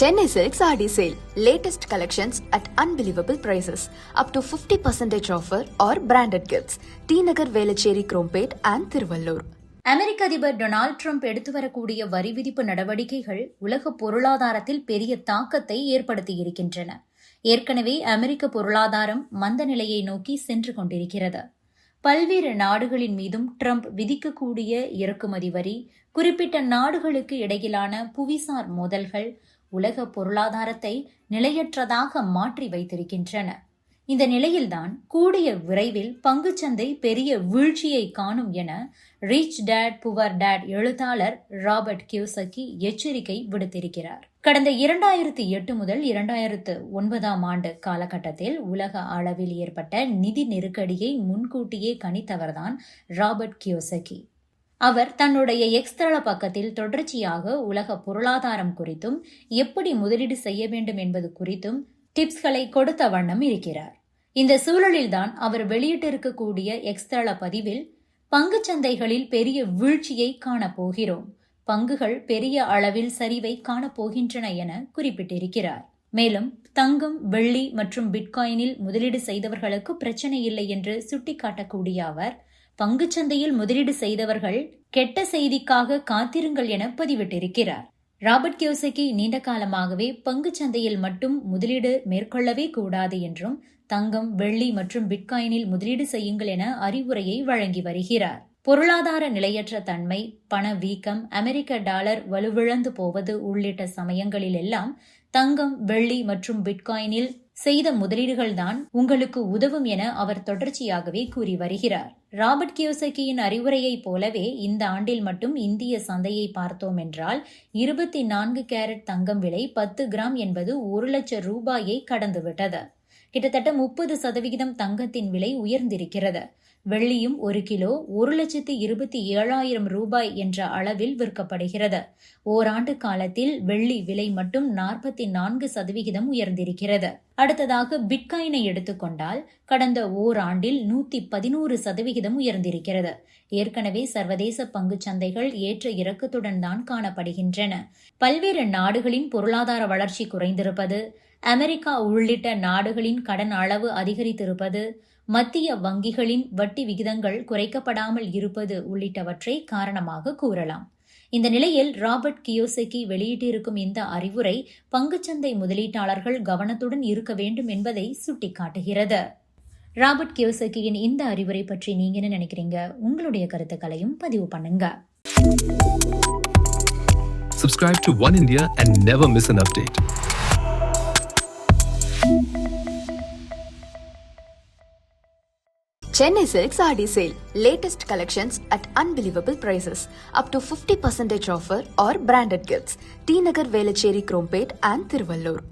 Chennai Silks RD Sale. Latest collections at unbelievable prices. Up to 50% offer or branded gifts. T Nagar Velachery Krompet and Tiruvallur அமெரிக்க அதிபர் Donald Trump எடுத்து வரக்கூடிய வரி விதிப்பு நடவடிக்கைகள் உலக பொருளாதாரத்தில் பெரிய தாக்கத்தை ஏற்படுத்தியிருக்கின்றன ஏற்கனவே அமெரிக்க பொருளாதாரம் மந்த நிலையை நோக்கி சென்று கொண்டிருக்கிறது பல்வேறு நாடுகளின் மீதும் ட்ரம்ப் விதிக்கக்கூடிய இறக்குமதி வரி குறிப்பிட்ட நாடுகளுக்கு இடையிலான புவிசார் மோதல்கள் உலக பொருளாதாரத்தை நிலையற்றதாக மாற்றி வைத்திருக்கின்றன. இந்த நிலையில்தான் கூடிய விரைவில் பங்குச்சந்தை பெரிய வீழ்ச்சியை காணும் என ரிச் டேட் புவர் டேட் எழுத்தாளர் ராபர்ட் கியூசக்கி எச்சரிக்கை விடுத்திருக்கிறார். கடந்த இரண்டாயிரத்தி எட்டு முதல் இரண்டாயிரத்து ஒன்பதாம் ஆண்டு காலகட்டத்தில் உலக அளவில் ஏற்பட்ட நிதி நெருக்கடியை முன்கூட்டியே கணித்தவர்தான் ராபர்ட் கியோசக்கி அவர் தன்னுடைய எக்ஸ்தள பக்கத்தில் தொடர்ச்சியாக உலக பொருளாதாரம் குறித்தும் எப்படி முதலீடு செய்ய வேண்டும் என்பது குறித்தும் டிப்ஸ்களை கொடுத்த வண்ணம் இருக்கிறார். இந்த சூழலில்தான் அவர் வெளியிட்டிருக்கக்கூடிய எக்ஸ்தள பதிவில் பங்குச் சந்தைகளில் பெரிய வீழ்ச்சியை காணப்போகிறோம் பங்குகள் பெரிய அளவில் சரிவை காணப்போகின்றன என குறிப்பிட்டிருக்கிறார். மேலும் தங்கம் வெள்ளி மற்றும் பிட்காயினில் முதலீடு செய்தவர்களுக்கு பிரச்சனை இல்லை என்று சுட்டிக்காட்டக்கூடிய அவர் பங்குச்சந்தையில் முதலீடு செய்தவர்கள் கெட்ட செய்திக்காக காத்திருங்கள் என பதிவிட்டிருக்கிறார். ராபர்ட் கியோசகி நீண்ட காலமாகவே பங்குச்சந்தையில் மட்டும் முதலீடு மேற்கொள்ளவே கூடாது என்றும் தங்கம் வெள்ளி மற்றும் பிட்காயினில் முதலீடு செய்யுங்கள் என அறிவுரையை வழங்கி வருகிறார். பொருளாதார நிலையற்ற தன்மை பண வீக்கம் அமெரிக்க டாலர் வலுவிழந்து போவது உள்ளிட்ட சமயங்களில் எல்லாம் தங்கம் வெள்ளி மற்றும் பிட்காயினில் செய்த முதலீடுகள்தான் உங்களுக்கு உதவும் என அவர் தொடர்ச்சியாகவே கூறி வருகிறார். ராபர்ட் கியோசக்கியின் அறிவுரையைப் போலவே இந்த ஆண்டில் மட்டும் இந்திய சந்தையை பார்த்தோம் என்றால் இருபத்தி நான்கு கேரட் தங்கம் விலை பத்து கிராம் என்பது ஒரு லட்சம் ரூபாயை கடந்துவிட்டது. கிட்டத்தட்ட முப்பது சதவிகிதம் தங்கத்தின் விலை உயர்ந்திருக்கிறது. வெள்ளியும் ஒரு கிலோ ஒரு லட்சத்து இருபத்தி ஏழாயிரம் ரூபாய் என்ற அளவில் விற்கப்படுகிறது. ஓராண்டு காலத்தில் வெள்ளி விலை மட்டும் நாற்பத்தி நான்கு சதவிகிதம் உயர்ந்திருக்கிறது. அடுத்ததாக பிட்காயினை எடுத்துக்கொண்டால் கடந்த ஓராண்டில் நூத்தி பதினோரு சதவிகிதம் உயர்ந்திருக்கிறது. ஏற்கனவே சர்வதேச பங்கு சந்தைகள் ஏற்ற இறக்கத்துடன் தான் காணப்படுகின்றன. பல்வேறு நாடுகளின் பொருளாதார வளர்ச்சி குறைந்திருப்பது அமெரிக்கா உள்ளிட்ட நாடுகளின் கடன் அளவு அதிகரித்திருப்பது மத்திய வங்கிகளின் வட்டி விகிதங்கள் குறைக்கப்படாமல் இருப்பது உள்ளிட்டவற்றை காரணமாக கூறலாம். இந்த நிலையில் ராபர்ட் கியோசெக்கி வெளியிட்டிருக்கும் இந்த அறிவுரை பங்குச்சந்தை முதலீட்டாளர்கள் கவனத்துடன் இருக்க வேண்டும் என்பதை சுட்டிக்காட்டுகிறது. ராபர்ட் கியோசெக்கியின் இந்த அறிவுரை பற்றி நீங்க என்ன நினைக்கிறீங்க? உங்களுடைய கருத்துக்களையும் பதிவு பண்ணுங்க. Subscribe to One India and never miss an update. Chennai Silks RD Sale. Latest collections at unbelievable prices. Up to 50% offer or branded gifts. T Nagar Velachery Krompet and Thiruvallur.